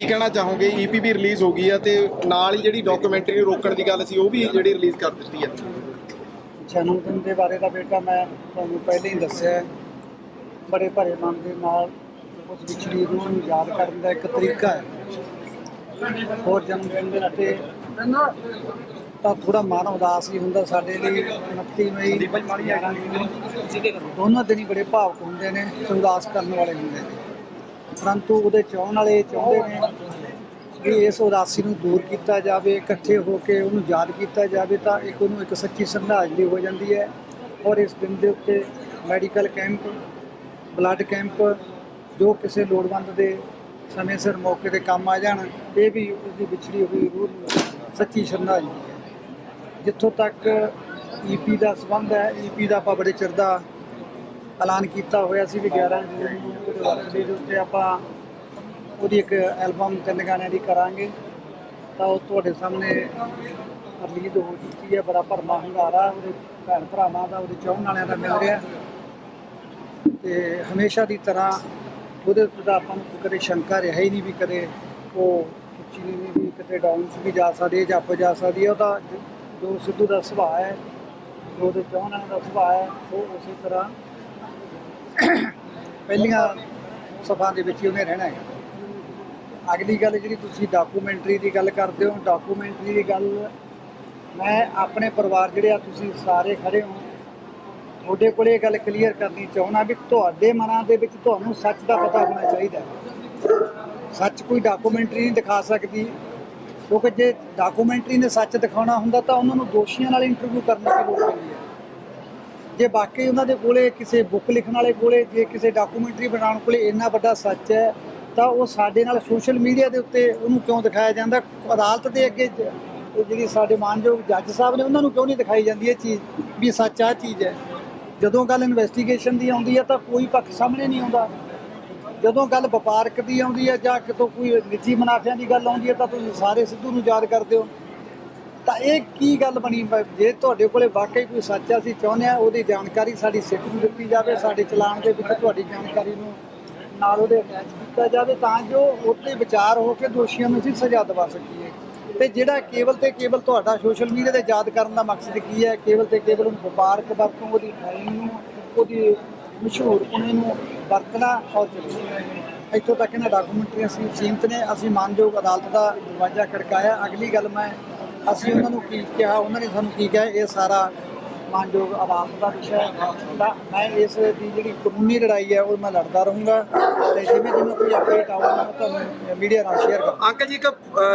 ਕੀ ਕਹਿਣਾ ਚਾਹੋਗੇ? ਈਪੀ ਵੀ ਰਿਲੀਜ਼ ਹੋ ਗਈ ਆ ਤੇ ਨਾਲ ਹੀ ਜਿਹੜੀ ਡਾਕੂਮੈਂਟਰੀ ਰੋਕਣ ਦੀ ਗੱਲ ਸੀ ਉਹ ਵੀ ਜਿਹੜੀ ਰਿਲੀਜ਼ ਕਰ ਦਿੱਤੀ ਹੈ ਜਨਮ ਦਿਨ ਦੇ ਬਾਰੇ ਦਾ ਬੇਟਾ ਮੈਂ ਤੁਹਾਨੂੰ ਪਹਿਲਾਂ ਹੀ ਦੱਸਿਆ ਹੈ। ਬੜੇ ਭਰੇ ਮਨ ਦੇ ਨਾਲ ਉਸ ਵਿਛੜੀ ਰੂਹ ਨੂੰ ਯਾਦ ਕਰਨ ਦਾ ਇੱਕ ਤਰੀਕਾ ਹੈ। ਹੋਰ ਜਨਮ ਦਿਨ ਦੇ ਉੱਤੇ ਤਾਂ ਥੋੜਾ ਮਨ ਉਦਾਸ ਹੀ ਹੁੰਦਾ ਸਾਡੇ ਲਈ 29 ਮਈ 11 ਜੂਨ ਦੋਨੋਂ ਦਿਨ ਹੀ ਬੜੇ ਭਾਵਕ ਹੁੰਦੇ ਨੇ ਤੇ ਉਦਾਸ ਕਰਨ ਵਾਲੇ ਹੁੰਦੇ ਨੇ। ਪਰੰਤੂ ਉਹਦੇ ਚਾਹਣ ਵਾਲੇ ਇਹ ਚਾਹੁੰਦੇ ਨੇ ਕਿ ਇਸ ਉਦਾਸੀ ਨੂੰ ਦੂਰ ਕੀਤਾ ਜਾਵੇ, ਇਕੱਠੇ ਹੋ ਕੇ ਉਹਨੂੰ ਯਾਦ ਕੀਤਾ ਜਾਵੇ, ਤਾਂ ਇੱਕ ਉਹਨੂੰ ਇੱਕ ਸੱਚੀ ਸ਼ਰਧਾਂਜਲੀ ਹੋ ਜਾਂਦੀ ਹੈ। ਔਰ ਇਸ ਦਿਨ ਦੇ ਉੱਤੇ ਮੈਡੀਕਲ ਕੈਂਪ, ਬਲੱਡ ਕੈਂਪ ਜੋ ਕਿਸੇ ਲੋੜਵੰਦ ਦੇ ਸਮੇਂ ਸਿਰ ਮੌਕੇ ਤੇ ਕੰਮ ਆ ਜਾਣ, ਇਹ ਵੀ ਉਸਦੀ ਵਿਛੜੀ ਹੋਈ ਰੂਹ ਨੂੰ ਸੱਚੀ ਸ਼ਰਧਾਂਜਲੀ ਹੈ। ਜਿੱਥੋਂ ਤੱਕ ਈਪੀ ਦਾ ਸੰਬੰਧ ਹੈ ਈਪੀ ਦਾ ਆਪਾਂ ਬੜੇ ਚਿਰ ਦਾ ਐਲਾਨ ਕੀਤਾ ਹੋਇਆ ਸੀ ਵੀ 11 ਜੂਨ ਨੂੰ ਉਹਦੇ ਬਰਥਡੇ ਦੇ ਉੱਤੇ ਆਪਾਂ ਉਹਦੀ ਇੱਕ ਐਲਬਮ ਤਿੰਨ ਗਾਣਿਆਂ ਦੀ ਕਰਾਂਗੇ। ਤਾਂ ਉਹ ਤੁਹਾਡੇ ਸਾਹਮਣੇ ਰਿਲੀਜ਼ ਹੋ ਚੁੱਕੀ ਹੈ, ਬੜਾ ਭਰਮਾ ਹੰਗਾਰਾ, ਉਹਦੇ ਭੈਣ ਭਰਾਵਾਂ ਦਾ, ਉਹਦੇ ਚਾਹਣ ਵਾਲਿਆਂ ਦਾ ਮਿਲ ਰਿਹਾ। ਤੇ ਹਮੇਸ਼ਾ ਦੀ ਤਰ੍ਹਾਂ ਉਹਦੇ ਉੱਤੇ ਤਾਂ ਆਪਾਂ ਨੂੰ ਕਦੇ ਸ਼ੰਕਾ ਰਿਹਾ ਹੀ ਨਹੀਂ ਵੀ ਕਦੇ ਉਹ ਉੱਚੀ ਨਹੀਂ ਵੀ ਕਿਤੇ ਡਾਊਨ ਵੀ ਜਾ ਸਕਦੀ ਹੈ ਜਾਂ ਅੱਪ ਜਾ ਸਕਦੀ ਹੈ। ਉਹਦਾ ਜ- ਜੋ ਸਿੱਧੂ ਦਾ ਸੁਭਾਅ ਹੈ, ਜੋ ਉਹਦੇ ਚਾਹਣ ਵਾਲਿਆਂ ਦਾ ਸੁਭਾਅ ਹੈ, ਉਹ ਉਸੇ ਤਰ੍ਹਾਂ ਪਹਿਲੀਆਂ ਸਭਾ ਦੇ ਵਿੱਚ ਹੀ ਉਹਨੇ ਰਹਿਣਾ ਹੈ ਅਗਲੀ ਗੱਲ ਜਿਹੜੀ ਤੁਸੀਂ ਡਾਕੂਮੈਂਟਰੀ ਦੀ ਗੱਲ ਕਰਦੇ ਹੋ ਡਾਕੂਮੈਂਟਰੀ ਦੀ ਗੱਲ ਮੈਂ ਆਪਣੇ ਪਰਿਵਾਰ ਜਿਹੜੇ ਆ ਤੁਸੀਂ ਸਾਰੇ ਖੜੇ ਹੋ, ਤੁਹਾਡੇ ਕੋਲੇ ਇਹ ਗੱਲ ਕਲੀਅਰ ਕਰਨੀ ਚਾਹੁੰਦਾ ਵੀ ਤੁਹਾਡੇ ਮਨਾਂ ਦੇ ਵਿੱਚ ਤੁਹਾਨੂੰ ਸੱਚ ਦਾ ਪਤਾ ਹੋਣਾ ਚਾਹੀਦਾ ਸੱਚ ਕੋਈ ਡਾਕੂਮੈਂਟਰੀ ਨਹੀਂ ਦਿਖਾ ਸਕਦੀ, ਕਿਉਂਕਿ ਜੇ ਡਾਕੂਮੈਂਟਰੀ ਨੇ ਸੱਚ ਦਿਖਾਉਣਾ ਹੁੰਦਾ ਤਾਂ ਉਹਨਾਂ ਨੂੰ ਦੋਸ਼ੀਆਂ ਨਾਲ ਇੰਟਰਵਿਊ ਕਰਨ ਦੀ ਲੋੜ ਪੈਂਦੀ ਹੈ। ਜੇ ਬਾਕੀ ਉਹਨਾਂ ਦੇ ਕੋਲੇ ਕਿਸੇ ਬੁੱਕ ਲਿਖਣ ਵਾਲੇ ਕੋਲੇ, ਜੇ ਕਿਸੇ ਡਾਕੂਮੈਂਟਰੀ ਬਣਾਉਣ ਕੋਲੇ ਇੰਨਾ ਵੱਡਾ ਸੱਚ ਹੈ, ਤਾਂ ਉਹ ਸਾਡੇ ਨਾਲ ਸੋਸ਼ਲ ਮੀਡੀਆ ਦੇ ਉੱਤੇ ਉਹਨੂੰ ਕਿਉਂ ਦਿਖਾਇਆ ਜਾਂਦਾ? ਅਦਾਲਤ ਦੇ ਅੱਗੇ ਜ- ਜਿਹੜੀ ਸਾਡੇ ਮਾਨਯੋਗ ਜੱਜ ਸਾਹਿਬ ਨੇ ਉਹਨਾਂ ਨੂੰ ਕਿਉਂ ਨਹੀਂ ਦਿਖਾਈ ਜਾਂਦੀ ਇਹ ਚੀਜ਼ ਵੀ ਸੱਚ ਆ ਚੀਜ਼ ਹੈ? ਜਦੋਂ ਗੱਲ ਇਨਵੈਸਟੀਗੇਸ਼ਨ ਦੀ ਆਉਂਦੀ ਹੈ ਤਾਂ ਕੋਈ ਪੱਖ ਸਾਹਮਣੇ ਨਹੀਂ ਆਉਂਦਾ। ਜਦੋਂ ਗੱਲ ਵਪਾਰਕ ਦੀ ਆਉਂਦੀ ਹੈ ਜਾਂ ਕਿਤੋਂ ਕੋਈ ਨਿੱਜੀ ਮੁਨਾਫਿਆਂ ਦੀ ਗੱਲ ਆਉਂਦੀ ਹੈ ਤਾਂ ਤੁਸੀਂ ਸਾਰੇ ਸਿੱਧੂ ਨੂੰ ਯਾਦ ਕਰਦੇ ਹੋ। ਤਾਂ ਇਹ ਕੀ ਗੱਲ ਬਣੀ? ਬ- ਜੇ ਤੁਹਾਡੇ ਕੋਲੇ ਵਾਕਈ ਕੋਈ ਸੱਚ ਆ, ਅਸੀਂ ਚਾਹੁੰਦੇ ਆ ਉਹਦੀ ਜਾਣਕਾਰੀ ਸਾਡੀ ਸਿੱਟ ਨੂੰ ਦਿੱਤੀ ਜਾਵੇ ਸਾਡੇ ਚਲਾਨ ਦੇ ਵਿੱਚ ਤੁਹਾਡੀ ਜਾਣਕਾਰੀ ਨੂੰ ਨਾਲ ਉਹਦੇ ਅਟੈਚ ਕੀਤਾ ਜਾਵੇ ਤਾਂ ਜੋ ਉੱਤੇ ਵਿਚਾਰ ਹੋ ਕੇ ਦੋਸ਼ੀਆਂ ਨੂੰ ਅਸੀਂ ਸਜ਼ਾ ਦਿਵਾ ਸਕੀਏ। ਤੇ ਜਿਹੜਾ ਕੇਵਲ ਤੇ ਕੇਵਲ ਤੁਹਾਡਾ ਸੋਸ਼ਲ ਮੀਡੀਆ ਤੇ ਯਾਦ ਕਰਨ ਦਾ ਮਕਸਦ ਕੀ ਹੈ? ਕੇਵਲ ਤੇ ਕੇਵਲ ਉਹਨੂੰ ਵਪਾਰਕ ਵਰਤੋਂ ਉਹਦੀ ਫਾਈਲ ਨੂੰ ਉਹਦੀ ਮਸ਼ਹੂਰ ਪੁਣੇ ਨੂੰ ਵਰਤਣਾ ਔਰ ਇੱਥੋਂ ਤੱਕ ਇਹਨਾਂ ਡਾਕੂਮੈਂਟਰੀਆਂ ਸੀ ਸੀਮਤ ਨੇ ਅਸੀਂ ਮਾਨਯੋਗ ਅਦਾਲਤ ਦਾ ਦਰਵਾਜ਼ਾ ਖੜਕਾਇਆ। ਅਗਲੀ ਗੱਲ ਮੈਂ ਅਸੀਂ ਉਹਨਾਂ ਨੂੰ ਕੀ ਕਿਹਾ ਉਹਨਾਂ ਨੇ ਸਾਨੂੰ ਕੀ ਕਿਹਾ ਇਹ ਸਾਰਾ ਮਾਨਯੋਗ ਅਦਾਲਤ ਦਾ ਵਿਸ਼ਾ ਹੈ ਮੈਂ ਇਸ ਦੀ ਜਿਹੜੀ ਕਾਨੂੰਨੀ ਲੜਾਈ ਹੈ ਉਹ ਮੈਂ ਲੜਦਾ ਰਹੂੰਗਾ ਤੇ ਜਿਵੇਂ ਜਿਵੇਂ ਕੋਈ ਅਪਡੇਟ ਆਊਗਾ ਮੈਂ ਤੁਹਾਨੂੰ ਮੀਡੀਆ ਨਾਲ ਸ਼ੇਅਰ ਕਰਾਂਗਾ। ਅੰਕਲ ਜੀ ਇੱਕ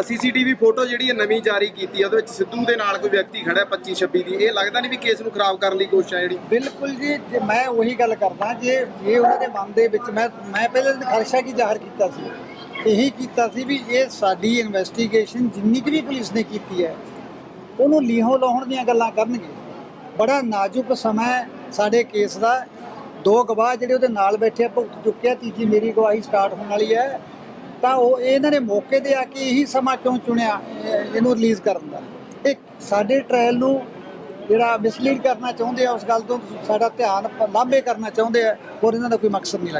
ਸੀਸੀਟੀਵੀ ਫੋਟੋ ਜਿਹੜੀ ਹੈ ਨਵੀਂ ਜਾਰੀ ਕੀਤੀ ਹੈ ਉਹਦੇ ਵਿੱਚ ਸਿੱਧੂ ਦੇ ਨਾਲ ਕੋਈ ਵਿਅਕਤੀ ਖੜਾ ਹੈ 25 26 ਦੀ। ਇਹ ਲੱਗਦਾ ਨਹੀਂ ਵੀ ਕੇਸ ਨੂੰ ਖਰਾਬ ਕਰਨ ਲਈ ਕੋਸ਼ਿਸ਼ ਹੈ ਜਿਹੜੀ। ਬਿਲਕੁਲ ਜੀ ਜੇ ਮੈਂ ਉਹੀ ਗੱਲ ਕਰਦਾ ਜੇ ਜੇ ਉਹਨਾਂ ਦੇ ਮਨ ਦੇ ਵਿੱਚ ਮੈਂ ਮੈਂ ਪਹਿਲੇ ਦਿਨ ਖਰਸ਼ਾ ਕੀ ਜ਼ਾਹਰ ਕੀਤਾ ਸੀ? ਇਹੀ ਕੀਤਾ ਸੀ ਵੀ ਇਹ ਸਾਡੀ ਇਨਵੈਸਟੀਗੇਸ਼ਨ ਜਿੰਨੀ ਕੁ ਵੀ ਪੁਲਿਸ ਨੇ ਕੀਤੀ ਹੈ, ਉਹਨੂੰ ਲੀਹੋਂ ਲਾਹਣ ਦੀਆਂ ਗੱਲਾਂ ਕਰਨਗੇ। ਬੜਾ ਨਾਜ਼ੁਕ ਸਮਾਂ ਸਾਡੇ ਕੇਸ ਦਾ। ਦੋ ਗਵਾਹ ਜਿਹੜੇ ਉਹਦੇ ਨਾਲ ਬੈਠੇ ਭੁਗਤ ਚੁੱਕਿਆ ਤੀਜੀ ਮੇਰੀ ਗਵਾਹੀ ਸਟਾਰਟ ਹੋਣ ਵਾਲੀ ਹੈ। ਤਾਂ ਉਹ ਇਹਨਾਂ ਨੇ ਮੌਕੇ ਤੇ ਆ ਕੇ ਇਹੀ ਸਮਾਂ ਕਿਉਂ ਚੁਣਿਆ, ਇਹ- ਇਹਨੂੰ ਰਿਲੀਜ਼ ਕਰਨ ਦਾ। ਇਹ ਸਾਡੇ ਟ੍ਰਾਇਲ ਨੂੰ ਜਿਹੜਾ ਮਿਸਲੀਡ ਕਰਨਾ ਚਾਹੁੰਦੇ ਆ ਉਸ ਗੱਲ ਤੋਂ, ਸਾਡਾ ਧਿਆਨ ਲਾਂਭੇ ਕਰਨਾ ਚਾਹੁੰਦੇ ਆ ਔਰ ਇਹਨਾਂ ਦਾ ਕੋਈ ਮਕਸਦ ਨਹੀਂ